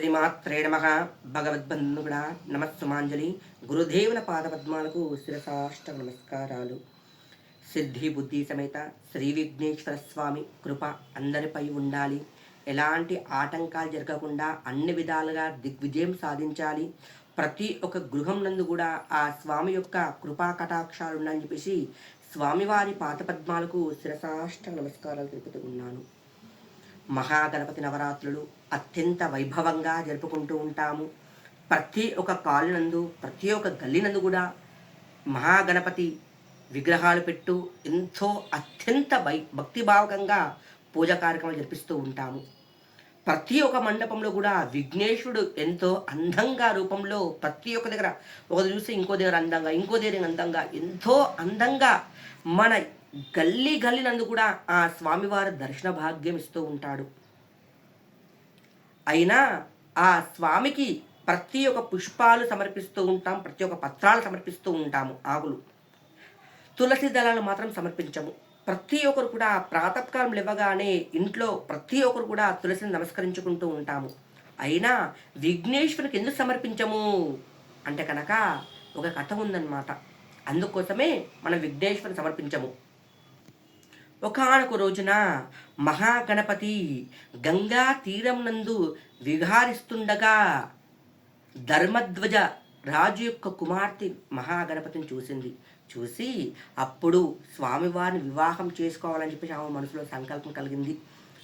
శ్రీమాత్రే నమ. భగవద్బంధుగణ నమస్సుమాంజలి. గురుదేవుల పాదపద్మాలకు శిరసాష్ట నమస్కారాలు. సిద్ధి బుద్ధి సమేత శ్రీ విఘ్నేశ్వర స్వామి కృప అందరిపై ఉండాలి. ఎలాంటి ఆటంకాలు జరగకుండా అన్ని విధాలుగా దిగ్విజయం సాధించాలి. ప్రతి ఒక్క గృహం నందు కూడా ఆ స్వామి యొక్క కృపా కటాక్షాలు ఉన్నాయని చెప్పేసి స్వామివారి పాదపద్మాలకు శిరసాష్ట నమస్కారాలు తెలుపుతూ ఉన్నాను. మహాగణపతి నవరాత్రులు అత్యంత వైభవంగా జరుపుకుంటూ ఉంటాము. ప్రతి ఒక్క కాలునందు ప్రతి ఒక్క గల్లినందు కూడా మహాగణపతి విగ్రహాలు పెట్టు ఎంతో అత్యంత భై భక్తిభావకంగా పూజ కార్యక్రమాలు జరిపిస్తూ ఉంటాము. ప్రతి ఒక్క మండపంలో కూడా విఘ్నేశ్వరుడు ఎంతో అందంగా రూపంలో ప్రతి ఒక్క దగ్గర ఒక చూస్తే ఇంకో దగ్గర అందంగా ఇంకో దగ్గర అందంగా ఎంతో అందంగా మన గల్లీ గల్లినందు కూడా ఆ స్వామివారి దర్శన భాగ్యం ఇస్తూ ఉంటాడు. అయినా ఆ స్వామికి ప్రతి ఒక్క పుష్పాలు సమర్పిస్తూ ఉంటాం ప్రతి ఒక్క పత్రాలు సమర్పిస్తూ ఉంటాము ఆకులు తులసి దళాలు మాత్రం సమర్పించము. ప్రతి ఒక్కరు కూడా ప్రాతకాలం ఇవ్వగానే ఇంట్లో ప్రతి ఒక్కరు కూడా తులసిని నమస్కరించుకుంటూ ఉంటాము. అయినా విఘ్నేశ్వరికి ఎందుకు సమర్పించము? అంటే కనుక ఒక కథ ఉందన్నమాట. అందుకోసమే మనం విఘ్నేశ్వరుని సమర్పించము. ఒకనొక రోజున మహాగణపతి గంగా తీరం నందు విహారిస్తుండగా ధర్మధ్వజ రాజు యొక్క కుమార్తె మహాగణపతిని చూసింది. చూసి అప్పుడు స్వామివారిని వివాహం చేసుకోవాలని చెప్పేసి ఆమె మనసులో సంకల్పం కలిగింది.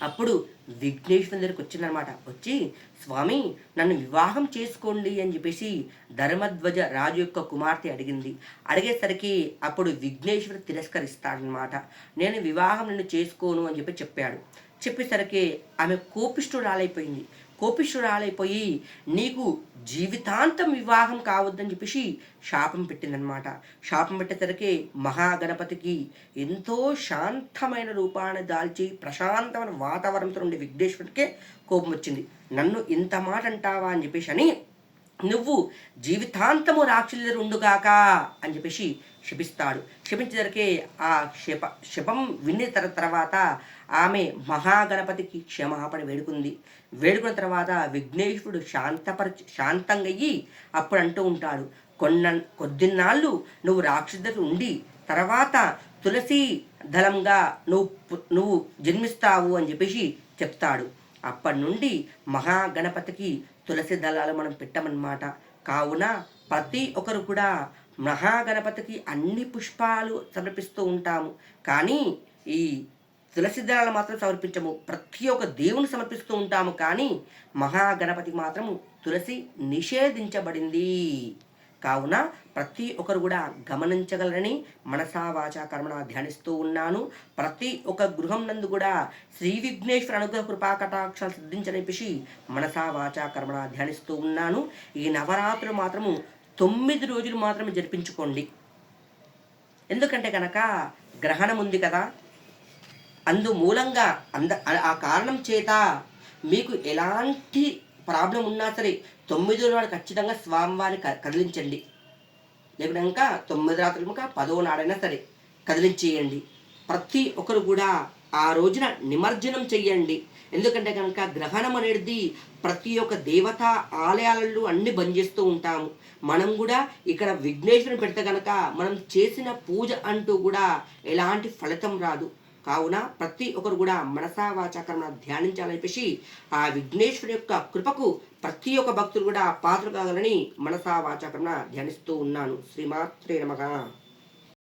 అప్పుడు విఘ్నేశ్వరుని దగ్గరికి వచ్చిందనమాట వచ్చి స్వామి నన్ను వివాహం చేసుకోండి అని చెప్పేసి ధర్మధ్వజ రాజు యొక్క కుమార్తె అడిగింది. అడిగేసరికి అప్పుడు విఘ్నేశ్వరు తిరస్కరిస్తాడనమాట నేను వివాహం నిన్ను చేసుకోను అని చెప్పి చెప్పాడు. చెప్పేసరికి ఆమె కోపిష్ఠురాలైపోయింది. కోపిష్ఠురాలైపోయి నీకు జీవితాంతం వివాహం కావద్దని చెప్పేసి శాపం పెట్టిందనమాట శాపం పెట్టేసరికి మహాగణపతికి ఎంతో శాంతమైన రూపాన్ని దాల్చి ప్రశాంతమైన వాతావరణంతో ఉండే విఘ్నేశ్వరుడికే కోపం వచ్చింది. నన్ను ఇంత మాట అంటావా అని చెప్పేసి అని నువ్వు జీవితాంతము రాక్షసులు ఉండుగాక అని చెప్పేసి క్షిపిస్తాడు శపించేసరికి ఆ క్షిప క్షిపం విన్న తర తర్వాత ఆమె మహాగణపతికి క్షమాపణ వేడుకుంది. వేడుకున్న తర్వాత విఘ్నేశ్వరుడు శాంతపర శాంతంగయ్యి అప్పుడు అంటూ ఉంటాడు కొన్న కొద్దిన్నాళ్ళు నువ్వు రాక్షసుడు ఉండి తర్వాత తులసి దళంగా నువ్వు నువ్వు జన్మిస్తావు అని చెప్పేసి చెప్తాడు. అప్పటి నుండి మహాగణపతికి తులసి దళాలు మనం పెట్టమన్నమాట. కావున ప్రతి ఒక్కరు కూడా మహాగణపతికి అన్ని పుష్పాలు సమర్పిస్తూ ఉంటాము. కానీ ఈ తులసి దళాలు మాత్రం సమర్పించము. ప్రతి ఒక్క దేవుని సమర్పిస్తూ ఉంటాము. కానీ మహాగణపతికి మాత్రము తులసి నిషేధించబడింది. కావున ప్రతి ఒక్కరు కూడా గమనించగలరని మనసా వాచా కర్మణ ధ్యానిస్తూ ఉన్నాను. ప్రతి ఒక్క గృహం నందు కూడా శ్రీ విఘ్నేశ్వర అనుగ్రహ కృపా కటాక్షాలు సిద్ధించనిపిసి మనసా వాచా కర్మణ ధ్యానిస్తూ ఉన్నాను. ఈ నవరాత్రులు మాత్రము తొమ్మిది రోజులు మాత్రమే జరిపించుకోండి. ఎందుకంటే కనుక గ్రహణం ఉంది కదా అందు మూలంగా అంద ఆ కారణం చేత మీకు ఎలాంటి ప్రాబ్లం ఉన్నా సరే తొమ్మిదో నాడు ఖచ్చితంగా స్వామివారిని కదిలించండి. లేకుండా తొమ్మిది రాత్రులు పదో నాడైనా సరే కదిలించేయండి. ప్రతి ఒక్కరు కూడా ఆ రోజున నిమజ్జనం చెయ్యండి. ఎందుకంటే కనుక గ్రహణం అనేది ప్రతి ఒక్క దేవత ఆలయాలలో అన్ని బంద్ చేస్తూ ఉంటాము. మనం కూడా ఇక్కడ విఘ్నేశ్వరుని పెడితే కనుక మనం చేసిన పూజ అంటూ కూడా ఎలాంటి ఫలితం రాదు. కావున ప్రతి ఒక్కరు కూడా మనసా వాచాకరణ ధ్యానించాలని చెప్పేసి ఆ విఘ్నేశ్వరు యొక్క కృపకు ప్రతి ఒక్క భక్తులు కూడా పాత్ర కాగలని మనసా వాచాకరణ ధ్యానిస్తూ ఉన్నాను. శ్రీమాత్రే నమగా